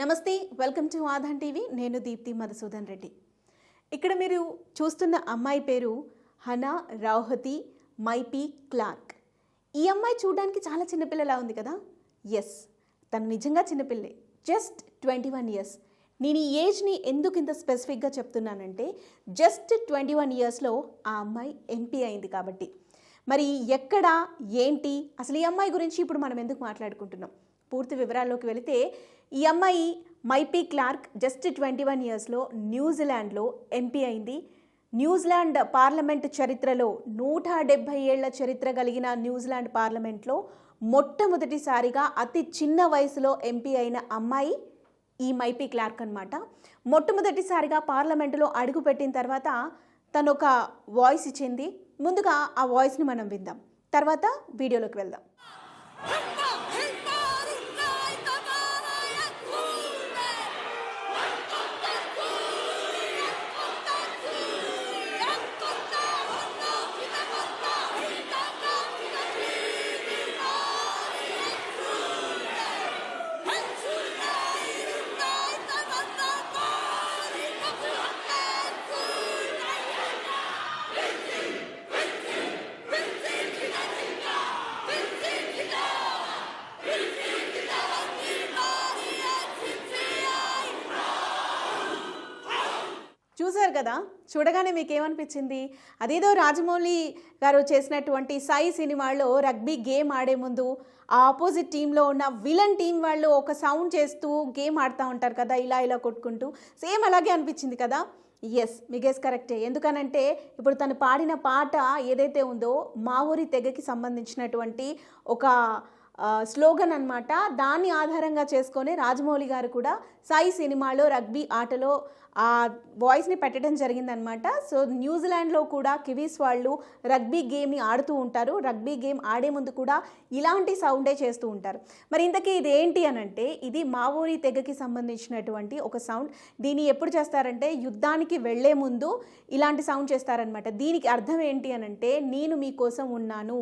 నమస్తే welcome to ఆధాన్ TV. నేను దీప్తి మధుసూదన్ రెడ్డి. ఇక్కడ మీరు చూస్తున్న అమ్మాయి పేరు హనా రౌహతి మైపీ క్లార్క్. ఈ అమ్మాయి చూడడానికి చాలా చిన్నపిల్లలా ఉంది కదా? ఎస్ తను నిజంగా చిన్నపిల్లే. జస్ట్ ట్వంటీ వన్ ఇయర్స్ నేను ఈ ఏజ్ని ఎందుకు ఇంత స్పెసిఫిక్గా చెప్తున్నానంటే జస్ట్ ట్వంటీ వన్ ఇయర్స్లో ఆ అమ్మాయి ఎంపీ అయింది కాబట్టి. మరి ఎక్కడ ఏంటి? అసలు ఈ అమ్మాయి గురించి ఇప్పుడు మనం ఎందుకు మాట్లాడుకుంటున్నాం? పూర్తి వివరాల్లోకి వెళితే ఈ అమ్మాయి Maipi Clarke just twenty one ఇయర్స్లో న్యూజిలాండ్లో ఎంపీ అయింది. న్యూజిలాండ్ పార్లమెంట్ చరిత్రలో నూట డెబ్భై ఏళ్ళ చరిత్ర కలిగిన న్యూజిలాండ్ పార్లమెంట్లో మొట్టమొదటిసారిగా అతి చిన్న వయసులో ఎంపీ అయిన అమ్మాయి ఈ మైపీ క్లార్క్ అనమాట మొట్టమొదటిసారిగా పార్లమెంటులో అడుగుపెట్టిన తర్వాత తను ఒక వాయిస్ ఇచ్చింది. ముందుగా ఆ వాయిస్ని మనం విందాం. తర్వాత వీడియోలోకి వెళ్దాం. చూశారు కదా? చూడగానే మీకు ఏమనిపించింది అదేదో రాజమౌళి గారు చేసినటువంటి సై సినిమాలో రగ్బీ గేమ్ ఆడే ముందు ఆ ఆపోజిట్ టీంలో ఉన్న విలన్ టీం వాళ్ళు ఒక సౌండ్ చేస్తూ గేమ్ ఆడుతూ ఉంటారు కదా ఇలా ఇలా కొట్టుకుంటూ. సేమ్ అలాగే అనిపించింది కదా? ఎస్ మిగేస్ కరెక్టే ఎందుకనంటే ఇప్పుడు తను పాడిన పాట ఏదైతే ఉందో మా ఊరి తెగకి సంబంధించినటువంటి ఒక స్లోగన్ అన్నమాట. దాన్ని ఆధారంగా చేసుకొని రాజమౌళి గారు కూడా సాయి సినిమాలో రగ్బీ ఆటలో ఆ వాయిస్ని పెట్టడం జరిగిందనమాట. సో న్యూజిలాండ్లో కూడా కివీస్ వాళ్ళు రగ్బీ గేమ్ని ఆడుతూ ఉంటారు. రగ్బీ గేమ్ ఆడే ముందు కూడా ఇలాంటి సౌండే చేస్తూ ఉంటారు. మరి ఇంతకీ ఇది ఏంటి అని అంటే ఇది మావోరి తెగకి సంబంధించినటువంటి ఒక సౌండ్. దీన్ని ఎప్పుడు చేస్తారంటే యుద్ధానికి వెళ్ళే ముందు ఇలాంటి సౌండ్ చేస్తారనమాట. దీనికి అర్థం ఏంటి అని అంటే నేను మీకోసం ఉన్నాను.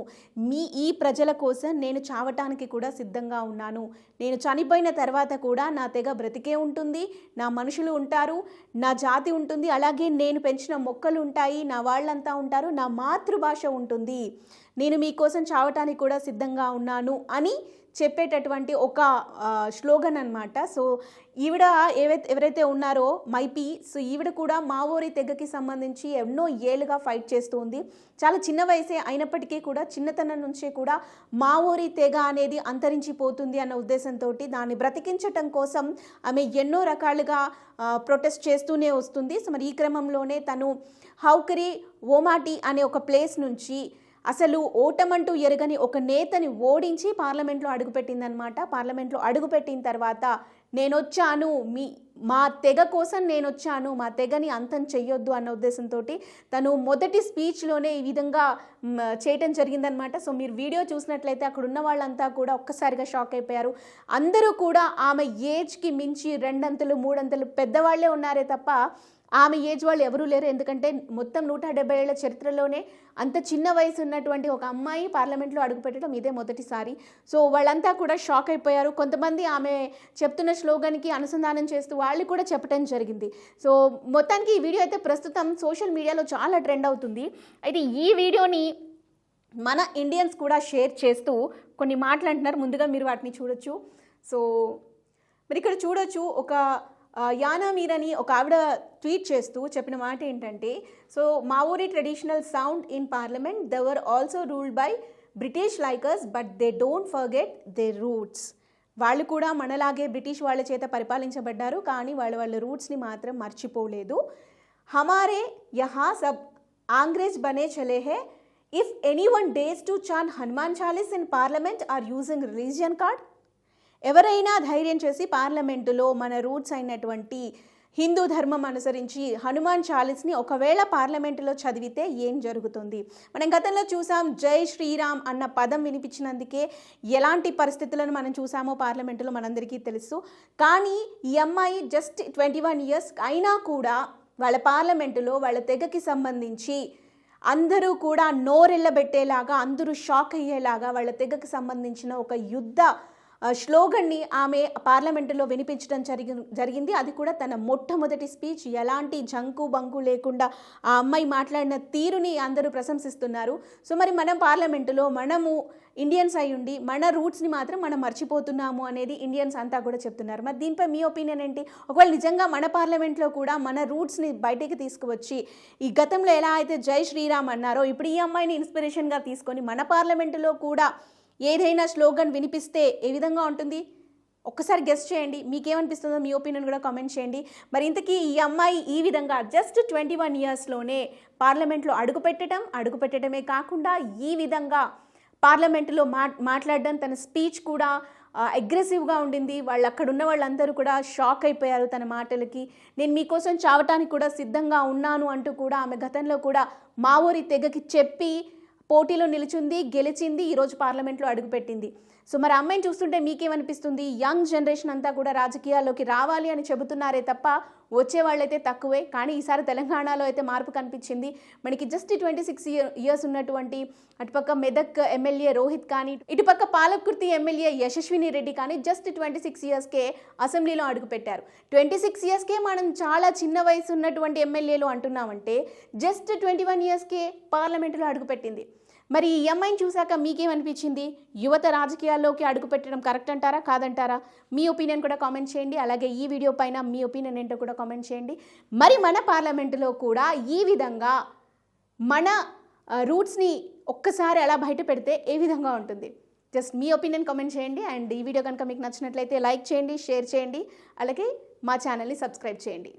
మీ ఈ ప్రజల కోసం నేను చావటానికి కూడా సిద్ధంగా ఉన్నాను. నేను చనిపోయిన తర్వాత కూడా నా తెగ బ్రతికే ఉంటుంది. నా మనుషులు ఉంటారు. నా జాతి ఉంటుంది అలాగే నేను పెంచిన మొక్కలు ఉంటాయి నా వాళ్ళంతా ఉంటారు నా మాతృభాష ఉంటుంది. నేను మీకోసం చావటానికి కూడా సిద్ధంగా ఉన్నాను అని చెప్పేటటువంటి ఒక స్లోగన్ అనమాట సో ఈవిడ ఏవైతే ఎవరైతే ఉన్నారో మైపీ సో ఈవిడ కూడా మావోరి తెగకి సంబంధించి ఎన్నో ఏళ్ళుగా ఫైట్ చేస్తూ ఉంది. చాలా చిన్న వయసే అయినప్పటికీ కూడా చిన్నతనం నుంచే కూడా మావోరి తెగ అనేది అంతరించిపోతుంది అన్న ఉద్దేశంతో దాన్ని బ్రతికించటం కోసం ఆమె ఎన్నో రకాలుగా ప్రొటెస్ట్ చేస్తూనే వస్తుంది. సో మరి ఈ క్రమంలోనే తను హౌకరి ఓమాటి అనే ఒక ప్లేస్ నుంచి అసలు ఓటమంటూ ఎరగని ఒక నేతని ఓడించి పార్లమెంట్లో అడుగుపెట్టిందనమాట పార్లమెంట్లో అడుగుపెట్టిన తర్వాత నేను వచ్చాను మీ మా తెగ కోసం నేను వచ్చాను మా తెగని అంతం చెయ్యొద్దు అన్న ఉద్దేశంతో తను మొదటి స్పీచ్లోనే ఈ విధంగా చేయటం జరిగిందనమాట సో మీరు వీడియో చూసినట్లయితే అక్కడ ఉన్న వాళ్ళంతా కూడా ఒక్కసారిగా షాక్ అయిపోయారు. అందరూ కూడా ఆమె ఏజ్కి మించి రెండంతలు మూడంతలు పెద్దవాళ్ళే ఉన్నారే తప్ప ఆమె ఏజ్ వాళ్ళు ఎవరూ లేరు. ఎందుకంటే మొత్తం నూట డెబ్బై ఏళ్ళ చరిత్రలోనే అంత చిన్న వయసు ఉన్నటువంటి ఒక అమ్మాయి పార్లమెంట్లో అడుగుపెట్టడం ఇదే మొదటిసారి. సో వాళ్ళంతా కూడా షాక్ అయిపోయారు. కొంతమంది ఆమె చెప్తున్న స్లోగన్కి అనుసంధానం చేస్తూ వాళ్ళు కూడా చెప్పడం జరిగింది. సో మొత్తానికి ఈ వీడియో అయితే ప్రస్తుతం సోషల్ మీడియాలో చాలా ట్రెండ్ అవుతుంది. అయితే ఈ వీడియోని మన ఇండియన్స్ కూడా షేర్ చేస్తూ కొన్ని మాటలు అంటున్నారు. ముందుగా మీరు వాటిని చూడొచ్చు. సో మరి ఇక్కడ చూడొచ్చు. ఒక యానా మీర్ అని ఒక ఆవిడ ట్వీట్ చేస్తూ చెప్పిన మాట ఏంటంటే సో మా ఊరి traditional sound in parliament they were also ruled by British likers but they don't forget their roots. వాళ్ళు కూడా మనలాగే బ్రిటిష్ వాళ్ళ చేత పరిపాలించబడ్డారు కానీ వాళ్ళు వాళ్ళ రూట్స్ని మాత్రం మర్చిపోలేదు. హమారే యహా సబ్ ఆంగ్రేజ్ బనే చలే హే. If anyone dares to chant Hanuman Chalisa in parliament or using religion card ఎవరైనా ధైర్యం చేసి పార్లమెంటులో మన రూట్స్ అయినటువంటి హిందూ ధర్మం అనుసరించి హనుమాన్ చాలీస్ని ఒకవేళ పార్లమెంటులో చదివితే ఏం జరుగుతుంది? మనం గతంలో చూసాం జై శ్రీరామ్ అన్న పదం వినిపించినందుకే ఎలాంటి పరిస్థితులను మనం చూసామో పార్లమెంటులో మనందరికీ తెలుసు. కానీ ఈ అమ్మాయి జస్ట్ ట్వంటీ వన్ ఇయర్స్ అయినా కూడా వాళ్ళ పార్లమెంటులో వాళ్ళ తెగకి సంబంధించి అందరూ కూడా నోరెళ్ళబెట్టేలాగా అందరూ షాక్ అయ్యేలాగా వాళ్ళ తెగకి సంబంధించిన ఒక యుద్ధ స్లోగన్ని ఆమె పార్లమెంటులో వినిపించడం జరిగి జరిగింది. అది కూడా తన మొట్టమొదటి స్పీచ్. ఎలాంటి జంకు బంకు లేకుండా ఆ అమ్మాయి మాట్లాడిన తీరుని అందరూ ప్రశంసిస్తున్నారు. సో మరి మనం పార్లమెంటులో మనము ఇండియన్స్ అయి ఉండి మన రూట్స్ని మాత్రం మనం మర్చిపోతున్నాము అనేది ఇండియన్స్ అంతా కూడా చెప్తున్నారు. మరి దీనిపై మీ ఒపీనియన్ ఏంటి? ఒకవేళ నిజంగా మన పార్లమెంట్లో కూడా మన రూట్స్ని బయటికి తీసుకువచ్చి ఈ గతంలో ఎలా అయితే జై శ్రీరామ్ అన్నారో ఇప్పుడు ఈ అమ్మాయిని ఇన్స్పిరేషన్గా తీసుకొని మన పార్లమెంటులో కూడా ఏదైనా స్లోగన్ వినిపిస్తే ఏ విధంగా ఉంటుంది? ఒక్కసారి గెస్ట్ చేయండి. మీకేమనిపిస్తుందో మీ ఒపీనియన్ కూడా కామెంట్ చేయండి. మరి ఇంతకీ ఈ అమ్మాయి ఈ విధంగా జస్ట్ ట్వంటీ వన్ ఇయర్స్లోనే పార్లమెంట్లో అడుగుపెట్టడం అడుగుపెట్టడమే కాకుండా ఈ విధంగా పార్లమెంటులో మా మాట్లాడడం తన స్పీచ్ కూడా అగ్రెసివ్గా ఉండింది వాళ్ళు అక్కడ ఉన్న వాళ్ళందరూ కూడా షాక్ అయిపోయారు తన మాటలకి. నేను మీకోసం చావటానికి కూడా సిద్ధంగా ఉన్నాను అంటూ కూడా ఆమె గతంలో కూడా మా ఊరి తెగకి చెప్పి పోటీలో నిలిచింది గెలిచింది ఈరోజు పార్లమెంట్లో అడుగుపెట్టింది. సో మరి అమ్మాయిని చూస్తుంటే మీకేమనిపిస్తుంది? యంగ్ జనరేషన్ అంతా కూడా రాజకీయాల్లోకి రావాలి అని చెబుతున్నారే తప్ప వచ్చే వాళ్ళైతే తక్కువే. కానీ ఈసారి తెలంగాణలో అయితే మార్పు కనిపించింది. మనకి జస్ట్ ట్వంటీ సిక్స్ ఇయర్స్ ఉన్నటువంటి అటుపక్క మెదక్ ఎమ్మెల్యే రోహిత్ కానీ ఇటుపక్క పాలకుర్తి ఎమ్మెల్యే యశస్విని రెడ్డి కానీ జస్ట్ ట్వంటీ సిక్స్ ఇయర్స్కే అసెంబ్లీలో అడుగుపెట్టారు ట్వంటీ సిక్స్ ఇయర్స్కే మనం చాలా చిన్న వయసు ఉన్నటువంటి ఎమ్మెల్యేలు అంటున్నామంటే జస్ట్ ట్వంటీ వన్ ఇయర్స్కే పార్లమెంటులో అడుగుపెట్టింది మరి ఈ అమ్మాయిని చూశాక మీకేమనిపించింది? యువత రాజకీయాల్లోకి అడుగుపెట్టడం కరెక్ట్ అంటారా? కాదంటారా? మీ ఒపీనియన్ కూడా కామెంట్ చేయండి. అలాగే ఈ వీడియో పైన మీ ఒపీనియన్ ఏంటో కూడా కామెంట్ చేయండి. మరి మన పార్లమెంటులో కూడా ఈ విధంగా మన రూట్స్ని ఒక్కసారి అలా బయట పెడితే ఏ విధంగా ఉంటుంది? జస్ట్ మీ ఒపీనియన్ కామెంట్ చేయండి. అండ్ ఈ వీడియో కనుక మీకు నచ్చినట్లయితే లైక్ చేయండి షేర్ చేయండి. అలాగే మా ఛానల్ని సబ్స్క్రైబ్ చేయండి.